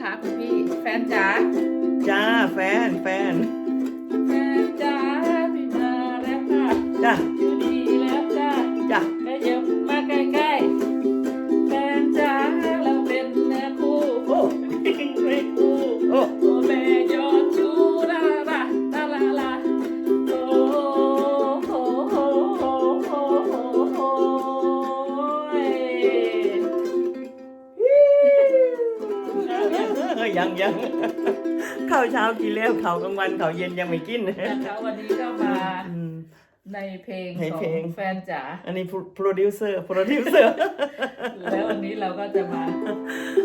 คะคุณพี่แฟนจ้าจ้าแฟนแฟนแฟนจ้าพี่มาแล้วค่ะ จ้า ยยังยังข้าวเช้ากินแล้วข้าวกลางวันข้าวเย็นยังไม่กินนะคะวันนี้ก็มาอืมในเพลงในขอเพลงงแฟนจ๋า อันนี้โปรดิวเซอร์โปรดิวเซอร์ แล้ววันนี้เราก็จะมา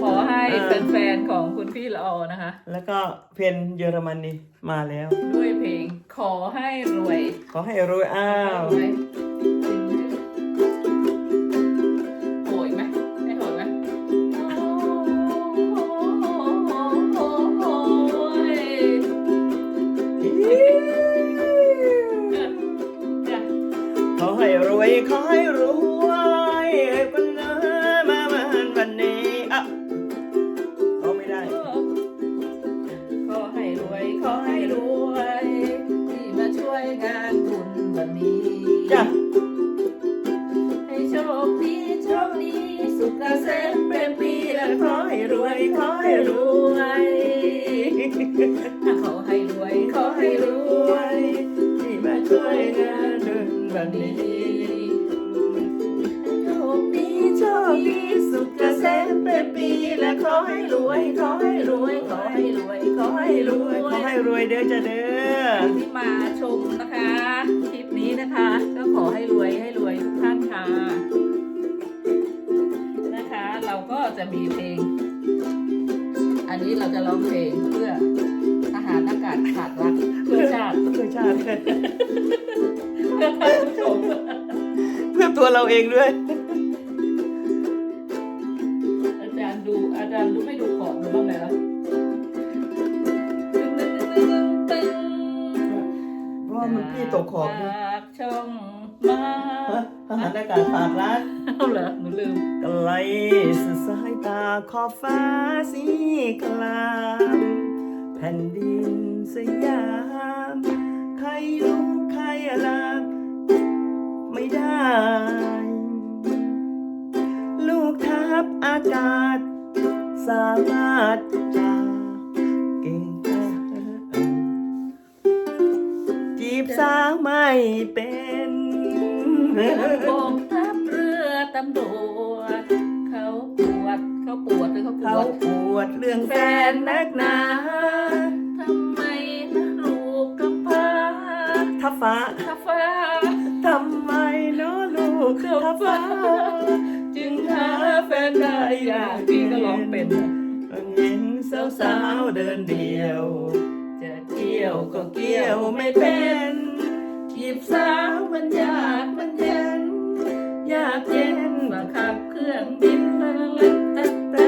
ขอให้เออแฟนๆของคุณพี่ละออนะคะ แล้วก็เพนเยอรมนีมาแล้ว ด้วยเพลงขอให้รวย ขอให้รวยอ้าว ขอให้รวยขอให้รวยคนเนมามาวันนี้อะเอาไม่ได้ ขอให้รวยขอให้รวยที่มาช่วยงานบุญวันนี้จ้ะให้โชคดีโชคดีสุขเกษมเป็นปีและขอให้รวยขอให้รวย ขอให้รวยที่มาช่วยงานบุญวันนี้โชคดีโชคดีสุขเกษมเป็นปีและขอให้รวยขอให้รวยขอให้รวยขอให้รวยขอให้รวยเด้อจ้ะเด้อที่มาชมนะคะคลิปนี้นะคะ ก็ขอให้รวยให้รวยทุกท่านค่ะนะคะ เราก็จะมีเพลง อันนี้เราจะร้องเพลงเพื่อาอากาศขาดรักเพื่อชาติเพื่อชาติเพื่อท่านผู้ชมเพื่อตัวเราเองด้วย อาจารย์ดูอาจารย์ดูไม่ดูขอดดูบ้างเลยเหรอเพราะว่ามันพี่ตกขอบด้วยปากช่องมาฮะทหารอากาศฝากรัก เอาเหรอหนูลืม ไกลสุดสายตาขอบฟ้าสีคราม แผ่นดินสยาม ใครรู้ใครลามไม่ได้ ลูกทัพอากาศ สามารถจะเก่งกาจจีบสาวไม่เป็น กองทัพเรือตำรวจเขาปวด เขาปวดหรือเขาปเขาวดปวดเรื่องแฟนนักหนาทำไมนะลูกกับพ้าทับฟ้าทับฟ้า ทำไมเนาะลูกกับทับฟ้าฟ้า จึงหาแฟนได้ยากพี่ก็ร้องเป็นอะเห็นสาวๆเดินเดียว จะเกี่ยวก็เกี่เกี่ยยววไม่ไม่เป็เป็นนจีบสาวมันยากมันเย็นอยากเย็นมาขับเครื่องบินตะลัดตะแต่ตะตะลัดตะตะมองสู่สายตาขอบฟ้าสีครามแผ่นดินสยามใครลุกใครลามแล้วเป็นไม่ได้ตะ ลัดตะ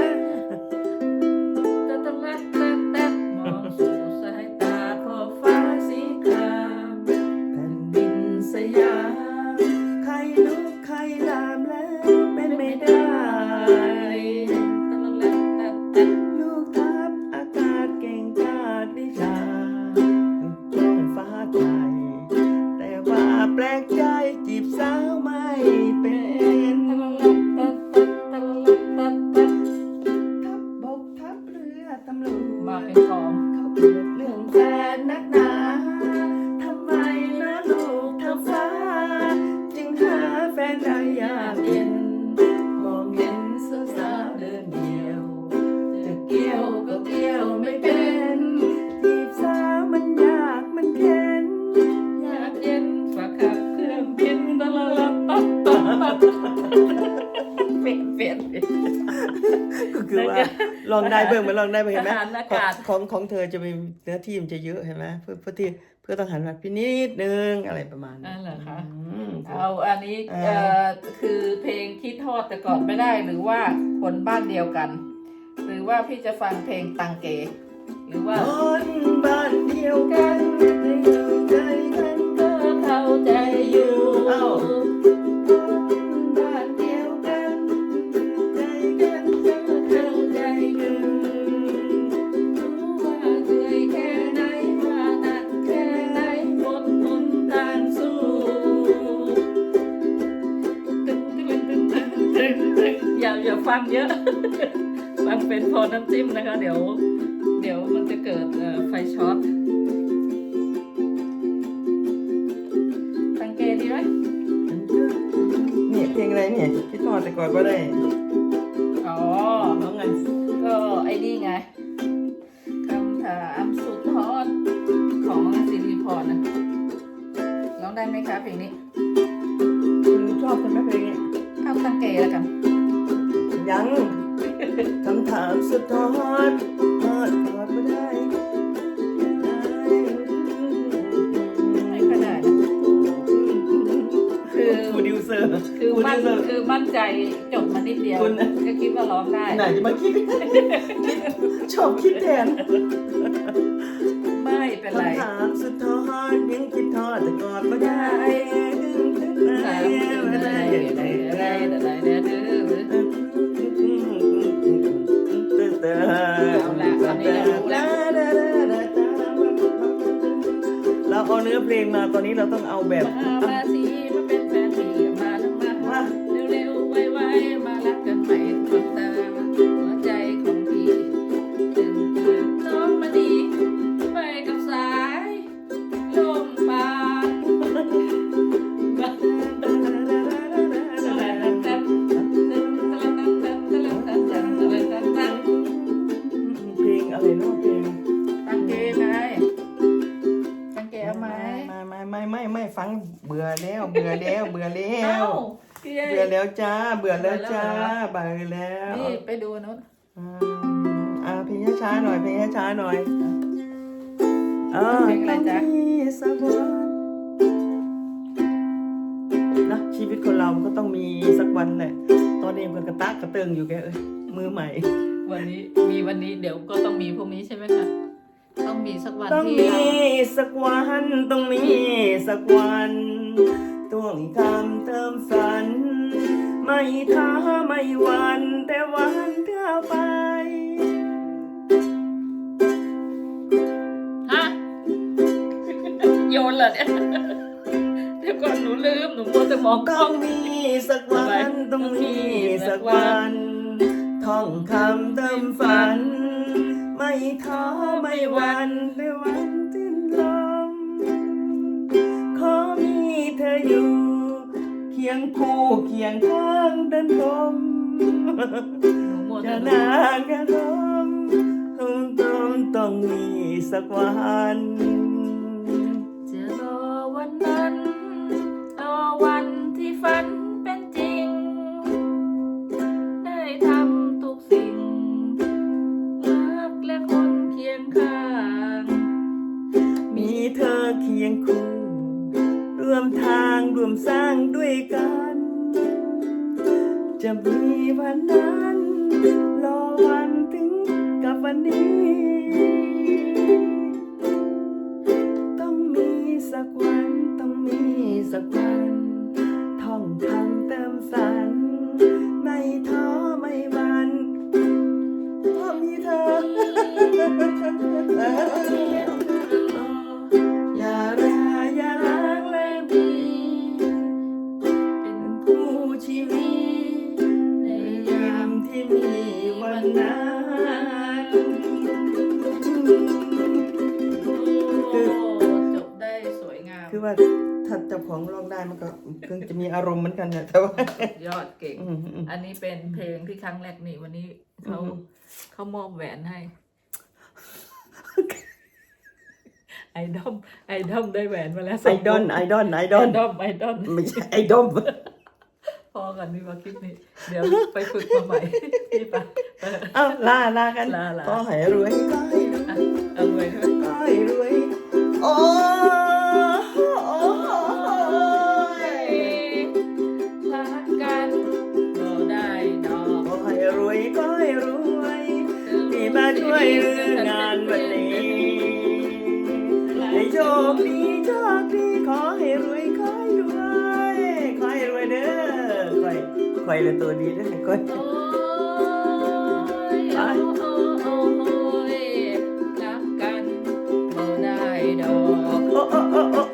ตะลูกทัพอากาศเก่งกาจวิชาฟ้าใจแต่ว่าแปลกใจจีบสาวไม่เป็น องได้เบิ่งไหมลองได้เบิ่งเห็นไหมทหารอากาศของของของเธอจะมีเนื้อที่มันจะเยอะเห็นไหมเพื่อเพื่อที่เพื่อต้องหันมาพี่นิดนึงอะไรประมาณนั่นเหรอคะ อืม เอาอันนี้เออเอ่อคือเพลงคิดทอดแต่ก่อนไม่ได้หรือว่าคนบ้านเดียวกัน หรือว่าพี่จะฟังเพลงตังเก หรือว่า คนบ้านเดียวกันได้อยู่ใจ เยอะ ฟังเป็นพอน้ำจิ้มนะคะ เดี๋ยว เดี๋ยวมันจะเกิดเอ่อไฟช็อตสังเกตดีไหมนี่เพลงอะไรเนี่ยคิดทอดแต่ก่อนก็ได้ อ๋อน้องไงก็ไอ้นี่ไงคำถามสุดฮอตของสิริพรนะร้องได้ไหมคะเพลงนี้ คุณชอบใช่ไหมเพลงนี้เอาตั้งเกแล้วกัน ยังคำถามสุดทอดทอดทอดไม่ได้ไม่ก็ได้นะคือโปรดิวเซอร์คือโปรมั่ดินวเซอร์คือมั่นใจจบมานิดเดียวคุณนะก็คิดว่าร้องได้ไหนจะมาคิดชอบคิดแทนไม่เป็นไรคำถามสุดทอดยังคิดทอดแต่ก่อนไม่ได้สามคืออะไรอะไรอะไรอะไรอะไร เราเอาเนื้อเพลงมาตอนนี้เราต้องเอาแบบมาสิมาเป็นแฟนพี่มาทั้งมาเร็วๆไวๆมารักกันใหม่ เบื่อแล้วเบื่อแล้เอ้าวพี่เบื่อแล้วจ้า เบื่อแล้วจ้าเบื่อแล้วนี่ไปดูนู้นอืมอ่าเพลงช้าๆหน่อยเพลงช้าๆหน่อยอ่าเพลงอะไรจ๊ะต้องมีสักวันนะชีวิตคนเรามันก็ต้องมีสักวันแหละตอนนี้มันกระตากกระเติงอยู่แกเอ้ยมือใหม่ วันนี้มีวันนี้เดี๋ยวก็ต้องมีพรุ่งนี้ใช่ไหมคะต้องมีสักวันต้องที่มีสักวัน ต้องมีสักวัน ต้องทำเติมฝัน ไม่ท้าไม่หวันแต่วันเท่าไป ฮะ โยนเหรอเนี่ยเดี๋ยวก่อนหนูลืม หนูมัวแต่มองกล้ต้อองงมีสักวันต้องมีสักวัน ท่องคำเติมฝัน ไม่ท้อไม่หวันในวัน ยงคู่เคียงข้างเดินลมหนูมัวจะแต่นานแค่ลมต้องต้องต้องมีสักวัน จะมีวันนั้น รอวันถึงกับวันนี้ ต้องมีสักวัน ต้องมีสักวัน มันก็คงจะมีอารมณ์เหมือนกันนะแต่ว่า ยอดเก่ง อืมอืม อันนี้เป็นเพลงที่ครั้งแรกนี่วันนี้เขาอืม เขามอบแหวนให้ ไอดอมไอดอมได้แหวนมาแล้วสไองดอลวงไอดอลไอดไออลดอมไอดอมไม่ใช่ไอดอลพอกันนี่มาคลิปนี้ เดี๋ยวไปฝึกมาใหม่นี่ปะเออ เอ้าลาลากันลาลา ก็ให้รวยก็ให้รวยอะเอาไว้ใช่ไหมก็ให้รวยโอ้ มาช่วยเรื่องานวันนี้ให้โชคดีโชคดีขอให้รวยขอให้รวยขอให้รวยเด้อคอยคอยเลยตัวดีเด้อคอยโอ้โอ้โอ้โอ้โอ้ยรักกันก็ได้ดอก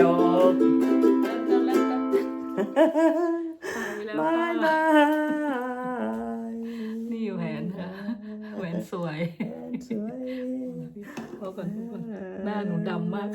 ดอกบายบายนี่แหวนค่ะแหวนสวยสวยเพราะก่อนหน้าหนูดำมาก